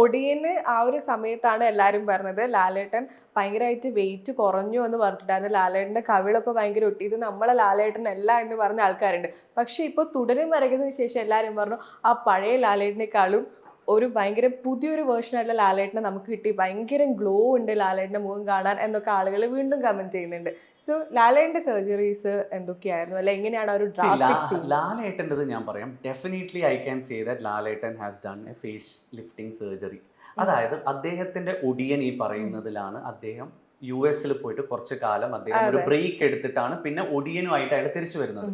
ഒടിയന് ആ ഒരു സമയത്താണ് എല്ലാവരും പറഞ്ഞത് ലാലേട്ടൻ ഭയങ്കരമായിട്ട് വെയിറ്റ് കുറഞ്ഞു എന്ന് പറഞ്ഞിട്ടുണ്ടായിരുന്നു. ലാലേട്ടന്റെ കവിളൊക്കെ ഭയങ്കര ഒട്ടി ഇത് നമ്മളെ ലാലേട്ടൻ അല്ല എന്ന് പറഞ്ഞ ആൾക്കാരുണ്ട്. പക്ഷേ ഇപ്പോൾ തുടരും വരയ്ക്കുന്നതിന് ശേഷം എല്ലാവരും പറഞ്ഞു ആ പഴയ ലാലേട്ടനേക്കാളും ഒരു ഭയങ്കര പുതിയൊരു വേർഷൻ ആയിട്ടുള്ള ലാലേട്ടനെ നമുക്ക് കിട്ടി. ഭയങ്കര ഗ്ലോ ഉണ്ട് ലാലേട്ടന്റെ മുഖം കാണാൻ എന്നൊക്കെ ആളുകൾ വീണ്ടും കമന്റ് ചെയ്യുന്നുണ്ട്. സോ ലാലേട്ടന്റെ സർജറീസ് എന്തൊക്കെയായിരുന്നു? അല്ലെ എങ്ങനെയാണ് ഒരു ലാലേട്ടന്റെത് ഞാൻ പറയാം. Definitely I can say that Lalettan has done a face lifting surgery അതായത് അദ്ദേഹത്തിന്റെ ഒടിയൻ ഈ പറയുന്നതിലാണ് അദ്ദേഹം യു എസിൽ പോയിട്ട് കുറച്ച് കാലം അദ്ദേഹം ഒരു ബ്രേക്ക് എടുത്തിട്ടാണ് പിന്നെ ഒടിയനുമായിട്ട് അയാൾ തിരിച്ചു വരുന്നത്.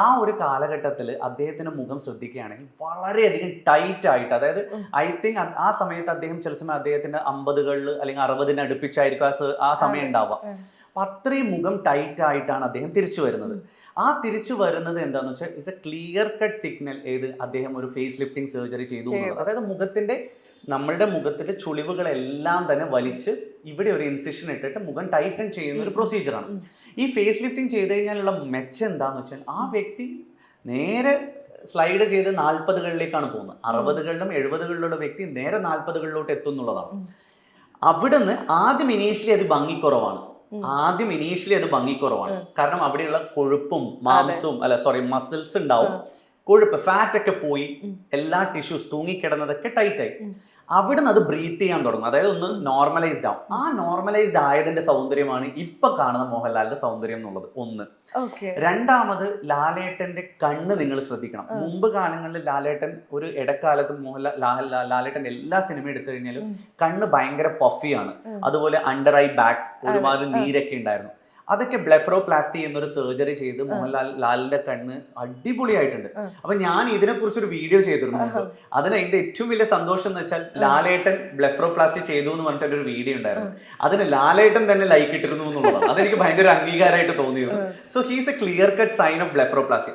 ആ ഒരു കാലഘട്ടത്തിൽ അദ്ദേഹത്തിന്റെ മുഖം ശ്രദ്ധിക്കുകയാണെങ്കിൽ വളരെയധികം ടൈറ്റ് ആയിട്ട് അതായത് ഐ തിങ്ക് ആ സമയത്ത് അദ്ദേഹം ചില സമയം അദ്ദേഹത്തിന്റെ അമ്പതുകളിൽ അല്ലെങ്കിൽ അറുപതിന് അടുപ്പിച്ചായിരിക്കും ആ സമയം ഉണ്ടാവുക. അപ്പൊ അത്രയും മുഖം ടൈറ്റ് ആയിട്ടാണ് അദ്ദേഹം തിരിച്ചു വരുന്നത്. ആ തിരിച്ചു വരുന്നത് എന്താന്ന് വെച്ചാൽ it's a clear cut signal ഏത് അദ്ദേഹം ഒരു ഫേസ് ലിഫ്റ്റിംഗ് സർജറി ചെയ്തു. അതായത് മുഖത്തിന്റെ നമ്മളുടെ മുഖത്തിന്റെ ചുളിവുകളെല്ലാം തന്നെ വലിച്ച് ഇവിടെ ഒരു ഇൻസിഷൻ ഇട്ടിട്ട് മുഖം ടൈറ്റൻ ചെയ്യുന്ന ഒരു പ്രൊസീജിയറാണ് ഈ ഫേസ് ലിഫ്റ്റിംഗ് ചെയ്ത് കഴിഞ്ഞാലുള്ള മെച്ചം എന്താന്ന് വെച്ചാൽ ആ വ്യക്തി നേരെ സ്ലൈഡ് ചെയ്ത് നാൽപ്പതുകളിലേക്കാണ് പോകുന്നത്. അറുപതുകളിലും എഴുപതുകളിലുള്ള വ്യക്തി നേരെ നാൽപ്പതുകളിലോട്ട് എത്തുന്നുള്ളതാണ് അവിടുന്ന് ആദ്യം ഇനീഷ്യലി അത് ഭംഗിക്കുറവാണ്. ആദ്യം ഇനീഷ്യലി അത് ഭംഗിക്കുറവാണ്. കാരണം അവിടെയുള്ള കൊഴുപ്പും മാംസവും അല്ല സോറി മസിൽസ് ഉണ്ടാവും. കൊഴുപ്പ് ഫാറ്റ് ഒക്കെ പോയി എല്ലാ ടിഷ്യൂസ് തൂങ്ങിക്കിടന്നതൊക്കെ ടൈറ്റ് ആയി. അവിടുന്ന് അത് ബ്രീത്ത് ചെയ്യാൻ തുടങ്ങും. അതായത് ഒന്ന് നോർമലൈസ്ഡ് ആവും. ആ നോർമലൈസ്ഡ് ആയതിന്റെ സൗന്ദര്യമാണ് ഇപ്പൊ കാണുന്ന മോഹൻലാലിന്റെ സൗന്ദര്യം എന്നുള്ളത്. ഒന്ന്. രണ്ടാമത് ലാലേട്ടന്റെ കണ്ണ് നിങ്ങൾ ശ്രദ്ധിക്കണം. മുമ്പ് കാലങ്ങളിൽ ലാലേട്ടൻ ഒരു ഇടക്കാലത്ത് മോഹൻലാൽ ലാലേട്ടൻ എല്ലാ സിനിമ എടുത്തു കഴിഞ്ഞാലും കണ്ണ് ഭയങ്കര പഫിയാണ് അതുപോലെ അണ്ടർ ഐ ബാഗ്സ് ഒരുപാട് നീരൊക്കെ ഉണ്ടായിരുന്നു. അതൊക്കെ ബ്ലെഫറോപ്ലാസ്റ്റി എന്നൊരു സർജറി ചെയ്ത് മോഹൻലാൽ ലാലിന്റെ കണ്ണ് അടിപൊളിയായിട്ടുണ്ട്. അപ്പൊ ഞാൻ ഇതിനെ കുറിച്ചൊരു വീഡിയോ ചെയ്തിരുന്നു. അതിന് അതിന്റെ ഏറ്റവും വലിയ സന്തോഷം എന്ന് വെച്ചാൽ ലാലേട്ടൻ ബ്ലെഫറോപ്ലാസ്റ്റി ചെയ്തു എന്ന് പറഞ്ഞിട്ട് ഒരു വീഡിയോ ഉണ്ടായിരുന്നു. അതിന് ലാലേട്ടൻ തന്നെ ലൈക്ക് ഇട്ടിരുന്നു എന്നുള്ളതാണ്. അതെനിക്ക് ഭയങ്കര അംഗീകാരമായിട്ട് തോന്നിയിരുന്നു so he's a clear cut sign off blepharoplasty